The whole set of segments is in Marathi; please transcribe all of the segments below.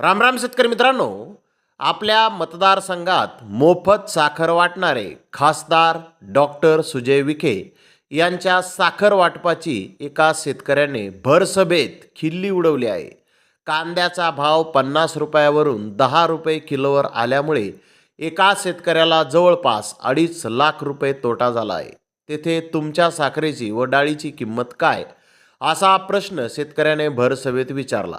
रामराम शेतकरी मित्रांनो आपल्या मतदारसंघात मोफत साखर वाटणारे खासदार डॉक्टर सुजय विखे यांच्या साखर वाटपाची एका शेतकऱ्याने भरसभेत खिल्ली उडवली आहे. कांद्याचा भाव पन्नास रुपयावरून दहा रुपये किलोवर आल्यामुळे एका शेतकऱ्याला जवळपास अडीच लाख रुपये तोटा झाला आहे. तेथे तुमच्या साखरेची व डाळीची किंमत काय? असा प्रश्न शेतकऱ्याने भरसभेत विचारला.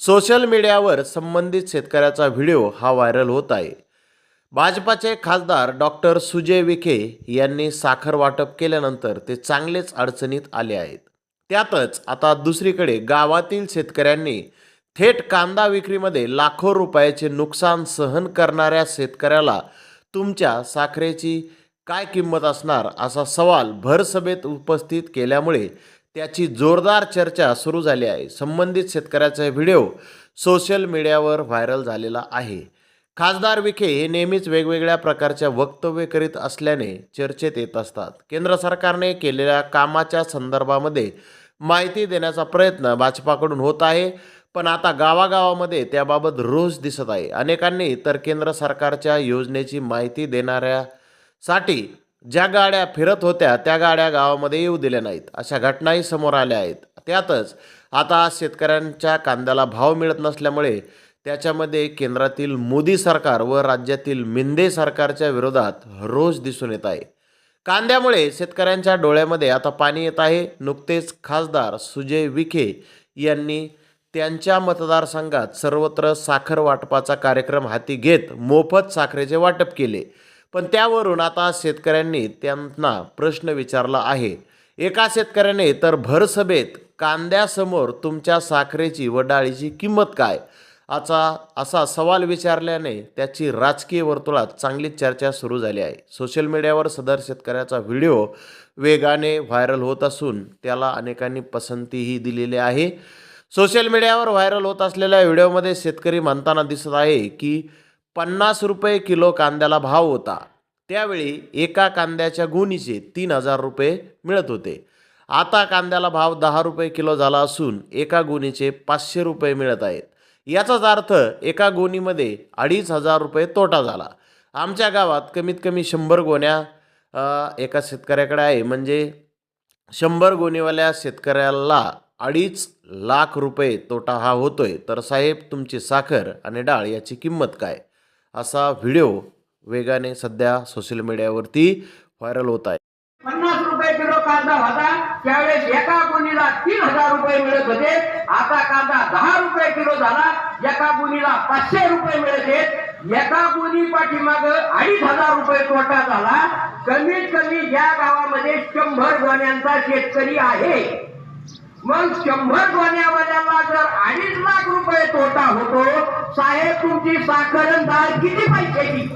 सोशल मीडियावर संबंधित शेतकऱ्याचा व्हिडिओ हा व्हायरल होत आहे. भाजपाचे खासदार डॉक्टर सुजय विखे यांनी साखर वाटप केल्यानंतर ते चांगलेच अडचणीत आले आहेत. त्यातच आता दुसरीकडे गावातील शेतकऱ्यांनी थेट कांदा विक्रीमध्ये लाखो रुपयाचे नुकसान सहन करणाऱ्या शेतकऱ्याला तुमच्या साखरेची काय किंमत असणार असा सवाल भरसभेत उपस्थित केल्यामुळे त्याची जोरदार चर्चा सुरू झाली आहे. संबंधित शेतकऱ्याचा व्हिडिओ सोशल मीडियावर व्हायरल झालेला आहे. खासदार विखे हे नेहमीच वेगवेगळ्या प्रकारच्या वक्तव्य करीत असल्याने चर्चेत येत असतात. केंद्र सरकारने केलेल्या कामाच्या संदर्भामध्ये माहिती देण्याचा प्रयत्न भाजपाकडून होत आहे पण आता गावागावामध्ये त्याबाबत रोष दिसत आहे. अनेकांनी तर केंद्र सरकारच्या योजनेची माहिती देणाऱ्यासाठी ज्या गाड्या फिरत होत्या त्या गाड्या गावामध्ये येऊ दिल्या नाहीत. अशा घटनाही समोर आल्या आहेत. त्यातच आता शेतकऱ्यांच्या कांद्याला भाव मिळत नसल्यामुळे त्याच्यामध्ये केंद्रातील मोदी सरकार व राज्यातील मिंदे सरकारच्या विरोधात रोज दिसून येत आहे. कांद्यामुळे शेतकऱ्यांच्या डोळ्यामध्ये आता पाणी येत आहे. नुकतेच खासदार सुजय विखे यांनी त्यांच्या मतदारसंघात सर्वत्र साखर वाटपाचा कार्यक्रम हाती घेत मोफत साखरेचे वाटप केले. पण त्यावरून आता शेतकऱ्यांनी त्यांना प्रश्न विचारला आहे. एका शेतकऱ्याने तर भरसभेत कांद्यासमोर तुमच्या साखरेची व डाळीची किंमत काय? असा असा सवाल विचारल्याने त्याची राजकीय वर्तुळात चांगलीच चर्चा सुरू झाली आहे. सोशल मीडियावर सदर शेतकऱ्याचा व्हिडिओ वेगाने व्हायरल होत असून त्याला अनेकांनी पसंतीही दिलेली आहे. सोशल मीडियावर व्हायरल होत असलेल्या व्हिडिओमध्ये शेतकरी म्हणताना दिसत आहे की पन्नास रुपये किलो कांद्याला भाव होता. त्यावेळी एका कांद्याच्या गुणीचे तीन हजार रुपये मिळत होते. आता कांद्याला भाव दहा रुपये किलो झाला असून एका गुणीचे पाचशे रुपये मिळत आहेत. याचाच अर्थ एका गोणीमध्ये अडीच हजार रुपये तोटा झाला. आमच्या गावात कमीत कमी शंभर गोण्या एका शेतकऱ्याकडे आहे. म्हणजे शंभर गोणीवाल्या शेतकऱ्याला अडीच लाख रुपये तोटा हा होतोय. तर साहेब तुमची साखर आणि डाळ याची किंमत काय? असा व्हिडिओ वेगाने सध्या सोशल मीडियावरती व्हायरल होत आहे. पन्नास रुपये किलो कांदा होता. त्यावेळेस एका गुणीला तीन हजार रुपये मिळत होते. आता कांदा दहा रुपये किलो झाला. एका गुणीला पाचशे रुपये मिळत आहेत. एका गुणी पाठीमाग अडीच हजार रुपये तोटा झाला. कमीत कमी या गावामध्ये शंभर गोण्यांचा शेतकरी आहे. मग शंभर गोण्यावाल्याला जर अडीच लाख रुपये तोटा होतो साहेब तुमची साखर आणि डाळ किती पैशाची?